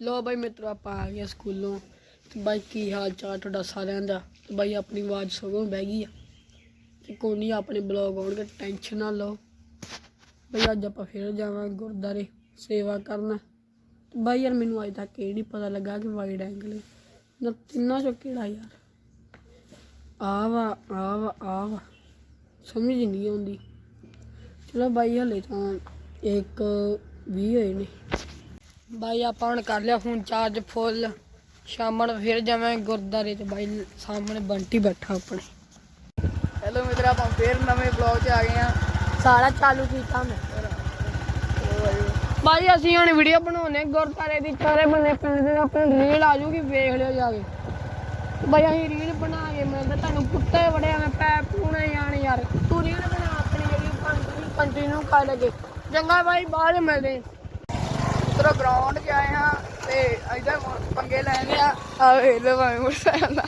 ਲੋ ਬਾਈ ਮਿੱਤਰੋ, ਆਪਾਂ ਆ ਗਏ ਸਕੂਲੋਂ ਤੇ ਬਾਈ ਕੀ ਹਾਲ ਚਾਲ ਤੁਹਾਡਾ ਸਾਰਿਆਂ ਦਾ? ਤੇ ਬਾਈ ਆਪਣੀ ਆਵਾਜ਼ ਸਗੋਂ ਬਹਿ ਗਈ ਆ। ਤੇ ਕੋਈ ਨਹੀਂ, ਆਪਣੇ ਬਲੌਗ ਆਉਣਗੇ, ਟੈਨਸ਼ਨ ਨਾ ਲਓ। ਬਾਈ ਅੱਜ ਆਪਾਂ ਫਿਰ ਜਾਵਾਂ ਗੁਰਦਾਰੇ ਸੇਵਾ ਕਰਨ। ਤੇ ਬਾਈ ਯਾਰ, ਮੈਨੂੰ ਅੱਜ ਤੱਕ ਇਹ ਨਹੀਂ ਪਤਾ ਲੱਗਾ ਕਿ ਵਾਈਡ ਐਂਗਲ ਨਾ, ਤਿੰਨਾਂ ਚੋਂ ਕਿਹੜਾ ਯਾਰ? ਆ ਵਾ ਆ ਵਾ ਆ ਵਾ। ਸਮਝ ਨਹੀਂ ਆਉਂਦੀ। ਚਲੋ ਬਾਈ, ਹਲੇ ਤਾਂ ਇੱਕ 20 ਹੋਏ ਨੇ। ਬਾਈ ਆਪਾਂ ਹੁਣ ਕਰ ਲਿਆ ਫੋਨ ਚਾਰਜ ਫੁੱਲ ਸ਼ਾਮ ਨੂੰ ਫਿਰ ਜਾਵਾਂਗੇ ਗੁਰਦਾਰੇ ਤੇ ਬਾਈ ਸਾਹਮਣੇ ਬੰਟੀ ਬੈਠਾ ਆਪਣੇ। ਹੈਲੋ ਮਿੱਤਰਾ ਆਪਾਂ ਫੇਰ ਨਵੇਂ ਬਲੌਗ 'ਚ ਆ ਗਏ ਆ ਸਾਰਾ ਚਾਲੂ ਕੀਤਾ ਮੈਂ। ਬਾਈ ਅਸੀਂ ਹੁਣ ਵੀਡੀਓ ਬਣਾਉਨੇ ਗੁਰਦਾਰੇ ਦੀ। ਚਾਰੇ ਬੰਨੇ ਪਿੰਡ ਦੇ ਆਪਣੇ ਰੀਲ ਆ ਜੂਗੀ ਵੇਖ ਲਿਓ ਜਾ ਕੇ। ਬਾਈ ਅਸੀਂ ਰੀਲ ਬਣਾ ਕੇ ਮੈਂ ਤਾਂ ਤੁਹਾਨੂੰ ਕੁੱਤੇ ਬੜੇ ਐਵੇਂ ਪੈ ਪੂਣੇ ਜਾਣ ਯਾਰ। ਤੂੰ ਰੀਲ ਬਣਾ ਆਪਣੀ ਜਿਹੜੀ ਕੰਟਰੀ ਨੂੰ ਕਰ ਲਗੇ ਚੰਗਾ ਬਾਈ ਬਾਅਦ ਚ ਮਿਲਦੇ ਮਿੱਤਰਾ ਗਰਾਊਂਡ 'ਚ ਆਏ ਆ ਤੇ ਇਧਰ ਪੰਗੇ ਲੈਣੇ ਆ। ਆ ਵੇ ਲੈ ਭਾਵੇਂ ਮੋਟਰਸਾਈਕਲ ਦਾ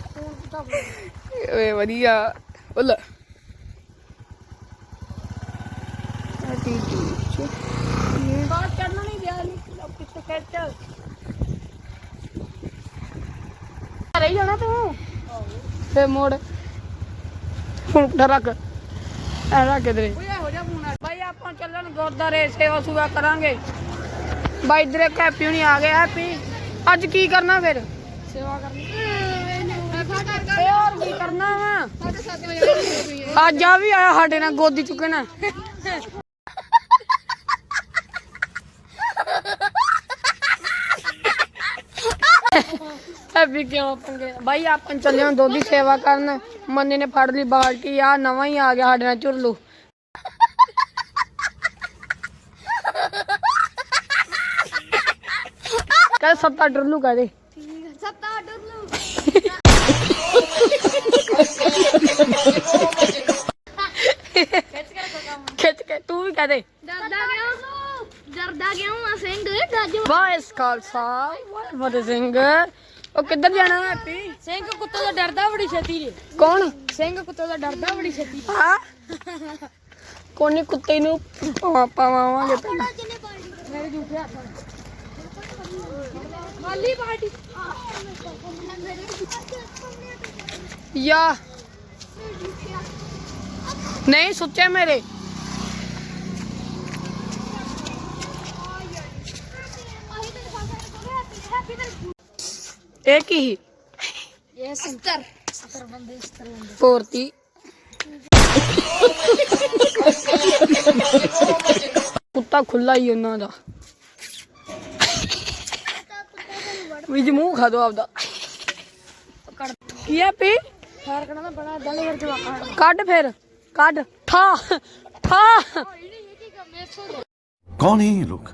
ਵੇ ਵਧੀਆ। ਉੱਲ ਬਾਤ ਕਰਨਾ ਨਹੀਂ ਦਿਆ ਨਹੀਂ ਕਿੱਥੇ ਖੇਚ ਰਹੀ ਜਾਣਾ ਤੂੰ? ਫੇ ਮੋੜ। ਹੁਣ ਰੱਖ। ਐ ਰੱਖ ਕਿਧਰੇ ਹੋ ਜਾ ਫੋਨ ਬਾਈ ਆਪਾਂ ਚੱਲਣ ਗੁਰਦਾਰੇ ਸੇਵਾ ਸੁਵਾ ਕਰਾਂਗੇ। ਬਾਈ ਇਧਰੇ ਕੈਪੀ ਹੁਣੀ ਆ ਗਏ ਹੈਪੀ ਅੱਜ ਕੀ ਕਰਨਾ ਫਿਰ? ਸੇਵਾ ਕਰਨੀ। ਏ ਹੋਰ ਕੀ ਕਰਨਾ ਵਾ? ਅੱਜ ਆ ਵੀ ਆਇਆ ਸਾਡੇ ਨਾਲ ਗੋਦੀ ਚੁੱਕਣਾ। ਹੈਪੀ ਕਿਉਂ ਪੰਗੇ? ਬਾਈ ਆਪਾਂ ਚੱਲੇ ਹਾਂ ਦੁੱਧ ਦੀ ਸੇਵਾ ਕਰਨ। ਮੰਨੇ ਨੇ ਫੜ ਲਈ ਬਾਲਟੀ ਆ ਨਵਾਂ ਹੀ ਆ ਗਿਆ ਸਾਡੇ ਨਾਲ ਝੁਰਲੂ। ਕਹ ਸੱਤਾ ਡਰਲੂ ਕਹਦੇ? ਸੱਤਾ ਡਰਲੂ। ਖਿੱਚ ਕੇ ਤੂੰ ਵੀ ਕਹਦੇ? ਡਰਦਾ ਕਿਉਂ? ਡਰਦਾ ਕਿਉਂ ਆ ਸਿੰਘ? ਗੱਜ ਵਾਇਸ ਖਾਲਸਾ ਵਾਹਿਗੁਰੂ ਸਿੰਘ। ਉਹ ਕਿੱਧਰ ਜਾਣਾ ਹੈਪੀ ਸਿੰਘ ਕੁੱਤੇ ਤੋਂ ਡਰਦਾ ਬੜੀ ਛੇਤੀ ਜੀ। ਕੌਣ? ਸਿੰਘ ਕੁੱਤੇ ਤੋਂ ਡਰਦਾ ਬੜੀ ਛੇਤੀ। ਹਾਂ? ਕੋਨੇ ਕੁੱਤੇ ਨੂੰ ਪਾ- ਪਾਵਾਂਗੇ ਪਹਿਲਾਂ। ਮੇਰੇ ਜੂਠੇ ਹੱਥ ਖਾਲੀ ਪਾਰਟੀ ਯਾ ਨਹੀਂ ਸੁੱਚੇ ਮੇਰੇ ਇਹ ਕੀ ਸੀ? ਇਹ 70 ਵਿੱਚ ਮੂੰਹ ਖਾ ਦੋ ਆਪਦਾ ਕੀ ਹੈ ਪੀ ਫਾਰ ਕਰਨਾ ਬੜਾ ਦਲ ਵਰ ਜਵਾਕਾ ਕੱਢ ਫਿਰ ਕੱਢ ਠਾ ਠਾ कौन है ये लोग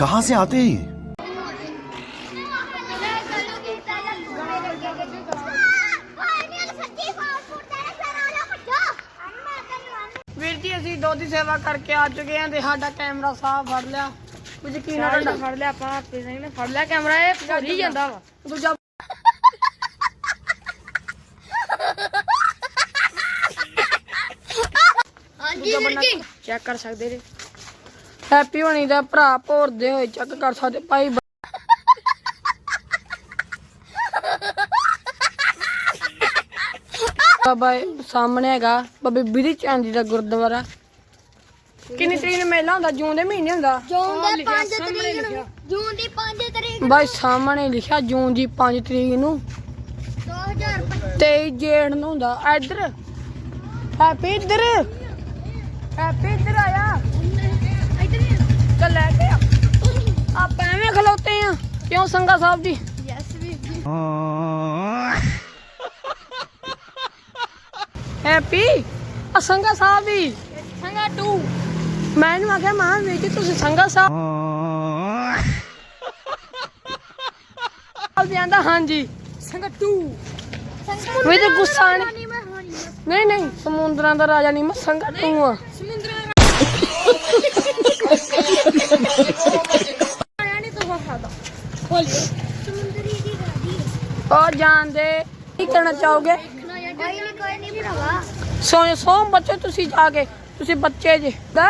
कहां से आते हैं ये ਵੀਰ ਜੀ ਅਸੀਂ ਦੁੱਧ ਦੀ ਸੇਵਾ ਕਰਕੇ ਆ ਚੁੱਕੇ ਹਾਂ ਤੇ ਸਾਡਾ ਕੈਮਰਾ ਸਾਫ ਫੜ ਲਿਆ ਕੁਝ ਕੀ ਨਾ ਤੁਹਾਡਾ ਫੜ ਲਿਆ ਆਪਾਂ ਫੜ ਲਿਆ ਕੈਮਰਾ ਇਹ ਭੋਰੀ ਜਾਂਦਾ ਵਾ। ਦੂਜਾ। ਹਾਂਜੀ ਵੀਰ ਜੀ। ਚੈੱਕ ਕਰ ਸਕਦੇ ਨੇ ਹੈਪੀ ਹੋਣੀ ਦਾ ਭਰਾ ਭੋਰਦੇ ਹੋਏ ਚੈੱਕ ਕਰ ਸਕਦੇ ਭਾਈ ਬਾਬਾ ਸਾਹਮਣੇ ਹੈਗਾ ਬਾਬੇ ਬੀੜੀ ਚਾਂਦੀ ਦਾ ਗੁਰਦੁਆਰਾ। ਕਿੰਨੀ ਤਰੀਕ ਨੂੰ ਮੇਲਾ ਹੁੰਦਾ? ਜੂਨ ਦੇ ਮਹੀਨੇ ਹੁੰਦਾ? ਜੂਨ ਦੇ 5 ਤਰੀਕ ਨੂੰ। ਜੂਨ ਦੀ 5 ਤਰੀਕ ਬਾਈ ਸਾਹਮਣੇ ਲਿਖਿਆ ਜੂਨ ਦੀ 5 ਤਰੀਕ ਨੂੰ। 2025 23 ਜੇਠ ਨੂੰ ਹੁੰਦਾ। ਇੱਧਰ। ਹੈਪੀ ਇੱਧਰ। ਹੈਪੀ ਇੱਧਰ ਆਇਆ ਚੱਲ ਲੈ ਕੇ ਆ। ਆਪਾਂ ਐਵੇਂ ਖਲੋਤੇ ਆ। ਕਿਉਂ ਸੰਗਾ ਸਾਹਿਬ ਦੀ ਯੈਸ ਵੀਰ ਜੀ ਹੈਪੀ ਆ ਸੰਗਾ ਸਾਹਿਬ ਦੀ ਸੰਗਾ 2 ਮੈਂ ਇਹਨੂੰ ਆਖਿਆ ਮਾਂ ਵੀਰ ਜੀ ਤੁਸੀਂ ਸੰਗਾ ਸਾਹਿਬ ਜਾਂਦਾ ਹਾਂਜੀ। ਸੰਗਾ ਤੂੰ ਵੀ ਤੇ ਗੁੱਸਾ ਨਹੀਂ ਨਹੀਂ ਨਹੀਂ ਸਮੁੰਦਰਾਂ ਦਾ ਰਾਜਾ ਨਹੀਂ ਮੈਂ ਸੰਗਾ ਤੂੰ ਆ ਉਹ ਜਾਣਦੇ ਕੀ ਕਰਨਾ ਚਾਹੋਗੇ? ਕੋਈ ਨਹੀਂ ਕੋਈ ਨਹੀਂ ਭਰਾਵਾ। ਸੋ ਸੋ ਬੱਚੇ ਤੁਸੀਂ ਜਾ ਕੇ ਤੁਸੀਂ ਬੱਚੇ ਜੇ ਗਾ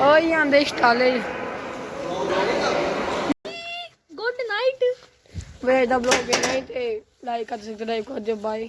ਓਏ ਆਂਦੇ ਸਟਾਲੇ 'ਚ ਗੁੱਡ ਨਾਈਟ ਵੇ ਦਾ ਬਲੌਗ ਹੈ ਨਹੀਂ ਤੇ ਲਾਈਕ ਕਰ ਸਕਦੇ ਹੋ ਕਰ ਦਿਓ ਬਾਏ